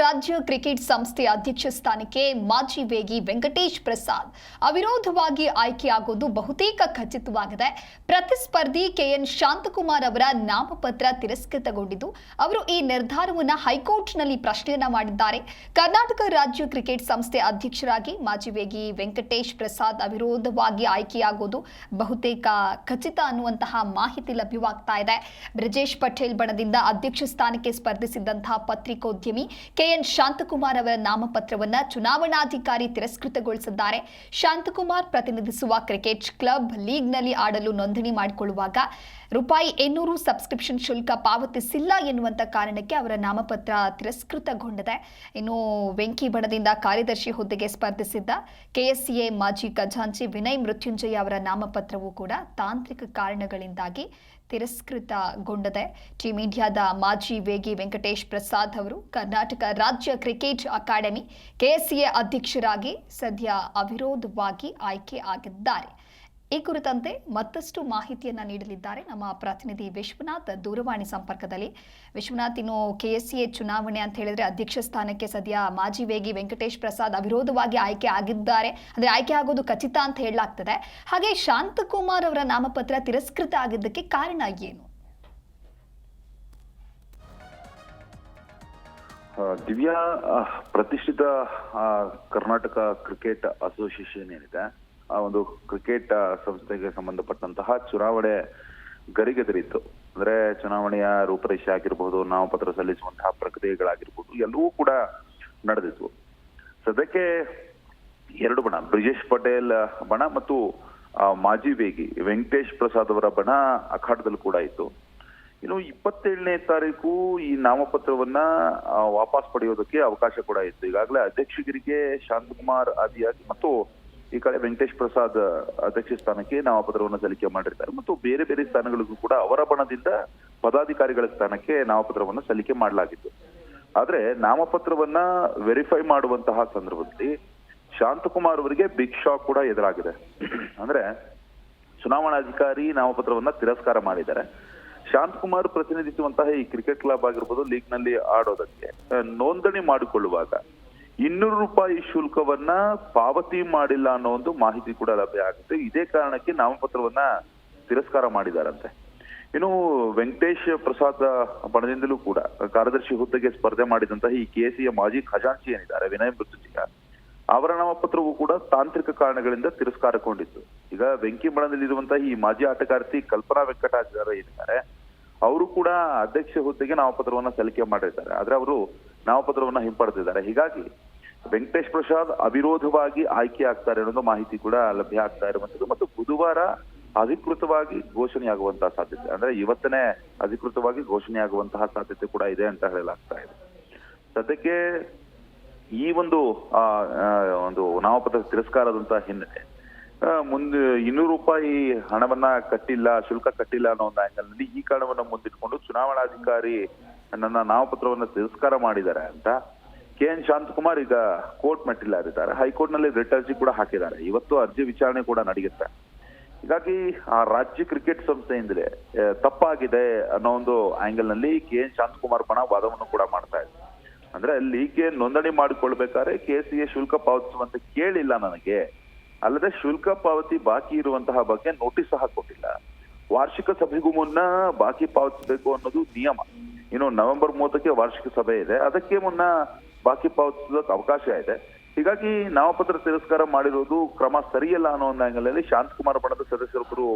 ರಾಜ್ಯ ಕ್ರಿಕೆಟ್ ಸಂಸ್ಥೆ ಅಧ್ಯಕ್ಷ ಸ್ಥಾನಕ್ಕೆ ಮಾಜಿ ವೇಗಿ ವೆಂಕಟೇಶ್ ಪ್ರಸಾದ್. ಅವಿರೋಧವಾಗಿ ಆಯ್ಕೆಯಾಗೋದು ಬಹುತೇಕ ಖಚಿತವಾಗಿದೆ. ಪ್ರತಿಸ್ಪರ್ಧಿ ಕೆಎನ್ ಶಾಂತಕುಮಾರ್ ಅವರ ನಾಮಪತ್ರ ತಿರಸ್ಕೃತಗೊಂಡಿದ್ದು, ಅವರು ಈ ನಿರ್ಧಾರವನ್ನು ಹೈಕೋರ್ಟ್ನಲ್ಲಿ ಪ್ರಶ್ನೆಯನ್ನ ಮಾಡಿದ್ದಾರೆ. ಕರ್ನಾಟಕ ರಾಜ್ಯ ಕ್ರಿಕೆಟ್ ಸಂಸ್ಥೆ ಅಧ್ಯಕ್ಷರಾಗಿ ಮಾಜಿ ವೇಗಿ ವೆಂಕಟೇಶ್ ಪ್ರಸಾದ್ ಅವಿರೋಧವಾಗಿ ಆಯ್ಕೆಯಾಗೋದು ಬಹುತೇಕ ಖಚಿತ ಅನ್ನುವಂತಹ ಮಾಹಿತಿ ಲಭ್ಯವಾಗ್ತಾ ಇದೆ. ಬ್ರಿಜೇಶ್ ಪಟೇಲ್ ಬಣದಿಂದ ಅಧ್ಯಕ್ಷ ಸ್ಥಾನಕ್ಕೆ ಸ್ಪರ್ಧಿಸಿದ್ದಂತಹ ಪತ್ರಿಕೋದ್ಯಮಿ ಕೆಎನ್ ಶಾಂತಕುಮಾರ್ ಅವರ ನಾಮಪತ್ರವನ್ನು ಚುನಾವಣಾಧಿಕಾರಿ ತಿರಸ್ಕೃತಗೊಳಿಸಿದ್ದಾರೆ. ಶಾಂತಕುಮಾರ್ ಪ್ರತಿನಿಧಿಸುವ ಕ್ರಿಕೆಟ್ ಕ್ಲಬ್ ಲೀಗ್ನಲ್ಲಿ ಆಡಲು ನೋಂದಣಿ ಮಾಡಿಕೊಳ್ಳುವಾಗ ರೂಪಾಯಿ ಇನ್ನೂರು ಸಬ್ಸ್ಕ್ರಿಪ್ಷನ್ ಶುಲ್ಕ ಪಾವತಿಸಿಲ್ಲ ಎನ್ನುವಂಥ ಕಾರಣಕ್ಕೆ ಅವರ ನಾಮಪತ್ರ ತಿರಸ್ಕೃತಗೊಂಡಿದೆ. ಇನ್ನು ವೆಂಕಿ ಬಣದಿಂದ ಕಾರ್ಯದರ್ಶಿ ಹುದ್ದೆಗೆ ಸ್ಪರ್ಧಿಸಿದ್ದ ಕೆಎಸ್ಸಿಎ ಮಾಜಿ ಖಜಾಂಚಿ ವಿನಯ್ ಮೃತ್ಯುಂಜಯ ಅವರ ನಾಮಪತ್ರವೂ ಕೂಡ ತಾಂತ್ರಿಕ ಕಾರಣಗಳಿಂದಾಗಿ ತಿರಸ್ಕೃತಗೊಂಡಿದೆ ಟೀಂ ಇಂಡಿಯಾದ ಮಾಜಿ ವೇಗಿ ವೆಂಕಟೇಶ್ ಪ್ರಸಾದ್ ಅವರು ಕರ್ನಾಟಕ ರಾಜ್ಯ ಕ್ರಿಕೆಟ್ ಅಕಾಡೆಮಿ ಕೆಎಸ್ಸಿಎ ಅಧ್ಯಕ್ಷರಾಗಿ ಸದ್ಯ ಅವಿರೋಧವಾಗಿ ಆಯ್ಕೆ ಆಗಿದ್ದಾರೆ. ಈ ಕುರಿತಂತೆ ಮತ್ತಷ್ಟು ಮಾಹಿತಿಯನ್ನು ನೀಡಲಿದ್ದಾರೆ ನಮ್ಮ ಪ್ರತಿನಿಧಿ ವಿಶ್ವನಾಥ್ ದೂರವಾಣಿ ಸಂಪರ್ಕದಲ್ಲಿ. ವಿಶ್ವನಾಥ್, ಇನ್ನು ಕೆಎಸ್ಸಿಎ ಚುನಾವಣೆ ಅಂತ ಹೇಳಿದ್ರೆ ಅಧ್ಯಕ್ಷ ಸ್ಥಾನಕ್ಕೆ ಸದ್ಯ ಮಾಜಿ ವೇಗಿ ವೆಂಕಟೇಶ್ ಪ್ರಸಾದ್ ಅವಿರೋಧವಾಗಿ ಆಯ್ಕೆ ಆಗಿದ್ದಾರೆ. ಅಂದ್ರೆ ಆಯ್ಕೆ ಆಗೋದು ಖಚಿತ ಅಂತ ಹೇಳಲಾಗ್ತದೆ. ಹಾಗೆ ಶಾಂತಕುಮಾರ್ ಅವರ ನಾಮಪತ್ರ ತಿರಸ್ಕೃತ ಆಗಿದ್ದಕ್ಕೆ ಕಾರಣ ಏನು? ದಿವ್ಯಾ ಪ್ರತಿಷ್ಠಿತ ಕರ್ನಾಟಕ ಕ್ರಿಕೆಟ್ ಅಸೋಸಿಯೇಷನ್ ಏನಿದೆ ಆ ಒಂದು ಕ್ರಿಕೆಟ್ ಸಂಸ್ಥೆಗೆ ಸಂಬಂಧಪಟ್ಟಂತಹ ಚುನಾವಣೆ ಗರಿಗೆದರಿತ್ತು. ಅಂದ್ರೆ ಚುನಾವಣೆಯ ರೂಪರೇಷೆ ಆಗಿರಬಹುದು ನಾಮಪತ್ರ ಸಲ್ಲಿಸುವಂತಹ ಪ್ರಕ್ರಿಯೆಗಳಾಗಿರ್ಬೋದು, ಎಲ್ಲವೂ ಕೂಡ ನಡೆದಿತ್ತು ಸದ್ಯಕ್ಕೆ ಎರಡು ಬಣ, ಬ್ರಿಜೇಶ್ ಪಟೇಲ್ ಬಣ ಮತ್ತು ಮಾಜಿ ವೇಗಿ ವೆಂಕಟೇಶ್ ಪ್ರಸಾದ್ ಅವರ ಬಣ ಅಖಾಡದಲ್ಲಿ ಕೂಡ ಇತ್ತು. ಇನ್ನು ಇಪ್ಪತ್ತೇಳನೇ ತಾರೀಕು ಈ ನಾಮಪತ್ರವನ್ನ ವಾಪಸ್ ಪಡೆಯೋದಕ್ಕೆ ಅವಕಾಶ ಕೂಡ ಇತ್ತು. ಈಗಾಗಲೇ ಅಧ್ಯಕ್ಷಗಿರಿಗೆ ಶಾಂತಕುಮಾರ್ ಆದಿಯಾಗಿ ಮತ್ತು ಈ ಕಡೆ ವೆಂಕಟೇಶ್ ಪ್ರಸಾದ್ ಅಧ್ಯಕ್ಷ ಸ್ಥಾನಕ್ಕೆ ನಾಮಪತ್ರವನ್ನು ಸಲ್ಲಿಕೆ ಮಾಡಿರ್ತಾರೆ ಮತ್ತು ಬೇರೆ ಬೇರೆ ಸ್ಥಾನಗಳಿಗೂ ಕೂಡ ಅವರ ಬಣದಿಂದ ಪದಾಧಿಕಾರಿಗಳ ಸ್ಥಾನಕ್ಕೆ ನಾಮಪತ್ರವನ್ನು ಸಲ್ಲಿಕೆ ಮಾಡಲಾಗಿತ್ತು. ಆದ್ರೆ ನಾಮಪತ್ರವನ್ನ ವೆರಿಫೈ ಮಾಡುವಂತಹ ಸಂದರ್ಭದಲ್ಲಿ ಶಾಂತಕುಮಾರ್ ಅವರಿಗೆ ಬಿಗ್ ಶಾಕ್ ಕೂಡ ಎದುರಾಗಿದೆ. ಅಂದ್ರೆ ಚುನಾವಣಾಧಿಕಾರಿ ನಾಮಪತ್ರವನ್ನ ತಿರಸ್ಕಾರ ಮಾಡಿದ್ದಾರೆ. ಶಾಂತಕುಮಾರ್ ಪ್ರತಿನಿಧಿಸುವಂತಹ ಈ ಕ್ರಿಕೆಟ್ ಕ್ಲಬ್ ಆಗಿರ್ಬೋದು ಲೀಗ್ನಲ್ಲಿ ಆಡೋದಕ್ಕೆ ನೋಂದಣಿ ಮಾಡಿಕೊಳ್ಳುವಾಗ ಇನ್ನೂರು ರೂಪಾಯಿ ಶುಲ್ಕವನ್ನ ಪಾವತಿ ಮಾಡಿಲ್ಲ ಅನ್ನೋ ಒಂದು ಮಾಹಿತಿ ಕೂಡ ಲಭ್ಯ ಆಗುತ್ತೆ. ಇದೇ ಕಾರಣಕ್ಕೆ ನಾಮಪತ್ರವನ್ನ ತಿರಸ್ಕಾರ ಮಾಡಿದಾರಂತೆ. ಇನ್ನು ವೆಂಕಟೇಶ್ ಪ್ರಸಾದ್ ಬಣದಿಂದಲೂ ಕೂಡ ಕಾರ್ಯದರ್ಶಿ ಹುದ್ದೆಗೆ ಸ್ಪರ್ಧೆ ಮಾಡಿದಂತಹ ಈ ಕೆಸಿಯ ಮಾಜಿ ಖಜಾಂಚಿ ಏನಿದ್ದಾರೆ, ವಿನಯ್ ಮೃತ್ಯುಂಜಯ ಅವರ ನಾಮಪತ್ರವೂ ಕೂಡ ತಾಂತ್ರಿಕ ಕಾರಣಗಳಿಂದ ತಿರಸ್ಕಾರಗೊಂಡಿತ್ತು. ಈಗ ಬೆಂಕಿ ಬಣದಲ್ಲಿರುವಂತಹ ಈ ಮಾಜಿ ಆಟಗಾರ್ತಿ ಕಲ್ಪನಾ ವೆಂಕಟಾಚಾರ ಏನಿದ್ದಾರೆ ಅವರು ಕೂಡ ಅಧ್ಯಕ್ಷ ಹುದ್ದೆಗೆ ನಾಮಪತ್ರವನ್ನ ಸಲ್ಲಿಕೆ ಮಾಡಿದ್ದಾರೆ. ಆದ್ರೆ ಅವರು ನಾಮಪತ್ರವನ್ನ ಹಿಂಪಡೆದಿದ್ದಾರೆ. ಹೀಗಾಗಿ ವೆಂಕಟೇಶ್ ಪ್ರಸಾದ್ ಅವಿರೋಧವಾಗಿ ಆಯ್ಕೆ ಆಗ್ತಾರೆ ಅನ್ನೋದು ಮಾಹಿತಿ ಕೂಡ ಲಭ್ಯ ಆಗ್ತಾ ಇರುವಂತದ್ದು ಮತ್ತು ಬುಧವಾರ ಅಧಿಕೃತವಾಗಿ ಘೋಷಣೆಯಾಗುವಂತಹ ಸಾಧ್ಯತೆ, ಅಂದ್ರೆ ಇವತ್ತನೇ ಅಧಿಕೃತವಾಗಿ ಘೋಷಣೆಯಾಗುವಂತಹ ಸಾಧ್ಯತೆ ಕೂಡ ಇದೆ ಅಂತ ಹೇಳಲಾಗ್ತಾ ಇದೆ. ಸದ್ಯಕ್ಕೆ ಈ ಒಂದು ಒಂದು ನಾಮಪತ್ರ ತಿರಸ್ಕಾರದಂತಹ ಹಿನ್ನೆಲೆ ಮುಂದೆ ಇನ್ನೂರು ರೂಪಾಯಿ ಹಣವನ್ನ ಕಟ್ಟಿಲ್ಲ, ಶುಲ್ಕ ಕಟ್ಟಿಲ್ಲ ಅನ್ನೋ ಒಂದು angle ನಲ್ಲಿ ಈ ಕಾರಣವನ್ನು ಮುಂದಿಟ್ಕೊಂಡು ಚುನಾವಣಾಧಿಕಾರಿ ನನ್ನ ನಾಮಪತ್ರವನ್ನು ತಿರಸ್ಕಾರ ಮಾಡಿದ್ದಾರೆ ಅಂತ ಕೆ ಎನ್ ಶಾಂತಕುಮಾರ್ ಈಗ ಕೋರ್ಟ್ ಮೆಟ್ಟಿಲಾರಿದ್ದಾರೆ ಹೈಕೋರ್ಟ್ನಲ್ಲಿ ರಿಟ್ ಅರ್ಜಿ ಕೂಡ ಹಾಕಿದ್ದಾರೆ. ಇವತ್ತು ಅರ್ಜಿ ವಿಚಾರಣೆ ಕೂಡ ನಡೆಯುತ್ತೆ. ಹೀಗಾಗಿ ಆ ರಾಜ್ಯ ಕ್ರಿಕೆಟ್ ಸಂಸ್ಥೆಯಿಂದಲೇ ತಪ್ಪಾಗಿದೆ ಅನ್ನೋ ಒಂದು ಆಂಗಲ್ನಲ್ಲಿ ಕೆ ಎನ್ ಶಾಂತಕುಮಾರ್ ಪಣ ವಾದವನ್ನು ಕೂಡ ಮಾಡ್ತಾ ಇದೆ ಅಂದ್ರೆ ಲೀಗ್ಗೆ ನೋಂದಣಿ ಮಾಡಿಕೊಳ್ಬೇಕಾದ್ರೆ ಕೆ ಸಿ ಎ ಶುಲ್ಕ ಪಾವತಿಸುವಂತೆ ಕೇಳಿಲ್ಲ ನನಗೆ. ಅಲ್ಲದೆ ಶುಲ್ಕ ಪಾವತಿ ಬಾಕಿ ಇರುವಂತಹ ಬಗ್ಗೆ ನೋಟಿಸ್ ಸಹ ಕೊಟ್ಟಿಲ್ಲ. ವಾರ್ಷಿಕ ಸಭೆಗೂ ಮುನ್ನ ಬಾಕಿ ಪಾವತಿಸಬೇಕು ಅನ್ನೋದು ನಿಯಮ. ಇನ್ನು ನವೆಂಬರ್ ಮೂವತ್ತಕ್ಕೆ ವಾರ್ಷಿಕ ಸಭೆ ಇದೆ. ಅದಕ್ಕೆ ಮುನ್ನ ಬಾಕಿ ಪಾವತಿಸೋದಕ್ಕೆ ಅವಕಾಶ ಇದೆ. ಹೀಗಾಗಿ ನಾಮಪತ್ರ ತಿರಸ್ಕಾರ ಮಾಡಿರೋದು ಕ್ರಮ ಸರಿಯಲ್ಲ ಅನ್ನೋ ಒಂದು ಅಲ್ಲಿ ಶಾಂತಕುಮಾರ್ ಬಣದ ಸದಸ್ಯರೊಬ್ಬರು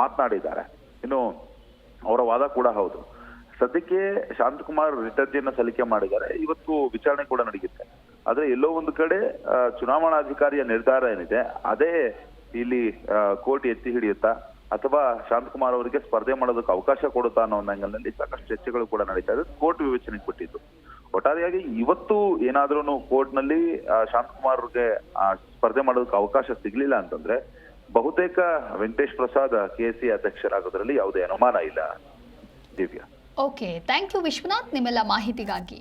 ಮಾತನಾಡಿದ್ದಾರೆ. ಇನ್ನು ಅವರ ವಾದ ಕೂಡ ಹೌದು. ಸದ್ಯಕ್ಕೆ ಶಾಂತಕುಮಾರ್ ರಿಟರ್ಜಿಯನ್ನು ಸಲ್ಲಿಕೆ ಮಾಡಿದ್ದಾರೆ. ಇವತ್ತು ವಿಚಾರಣೆ ಕೂಡ ನಡೆಯುತ್ತೆ. ಆದ್ರೆ ಎಲ್ಲೋ ಒಂದು ಕಡೆ ಚುನಾವಣಾಧಿಕಾರಿಯ ನಿರ್ಧಾರ ಏನಿದೆ, ಅದೇ ಇಲ್ಲಿ ಕೋರ್ಟ್ ಎತ್ತಿ ಹಿಡಿಯುತ್ತಾ ಅಥವಾ ಶಾಂತಕುಮಾರ್ ಅವರಿಗೆ ಸ್ಪರ್ಧೆ ಮಾಡೋದಕ್ಕೆ ಅವಕಾಶ ಕೊಡುತ್ತಾ ಅನ್ನೋ ಒಂದು angle ನಲ್ಲಿ ಸಾಕಷ್ಟು ಚರ್ಚೆಗಳು ಕೂಡ ನಡೀತಾ ಇದೆ ಕೋರ್ಟ್ ವಿವೇಚನೆಗೆ ಬಿಟ್ಟಿದ್ದು ಒಟ್ಟಾರೆಯಾಗಿ ಇವತ್ತು ಏನಾದ್ರೂ ಕೋರ್ಟ್ನಲ್ಲಿ ಆ, ಶಾಂತಕುಮಾರ್ ಅವ್ರಿಗೆ ಸ್ಪರ್ಧೆ ಮಾಡೋದಕ್ಕೆ ಅವಕಾಶ ಸಿಗ್ಲಿಲ್ಲ ಅಂತಂದ್ರೆ ಬಹುತೇಕ ವೆಂಕಟೇಶ್ ಪ್ರಸಾದ್ ಕೆಸಿ ಅಧ್ಯಕ್ಷರಾಗೋದ್ರಲ್ಲಿ ಯಾವುದೇ ಅನುಮಾನ ಇಲ್ಲ. Divya. Okay thank you Vishwanath ನಿಮ್ಮೆಲ್ಲ ಮಾಹಿತಿಗಾಗಿ.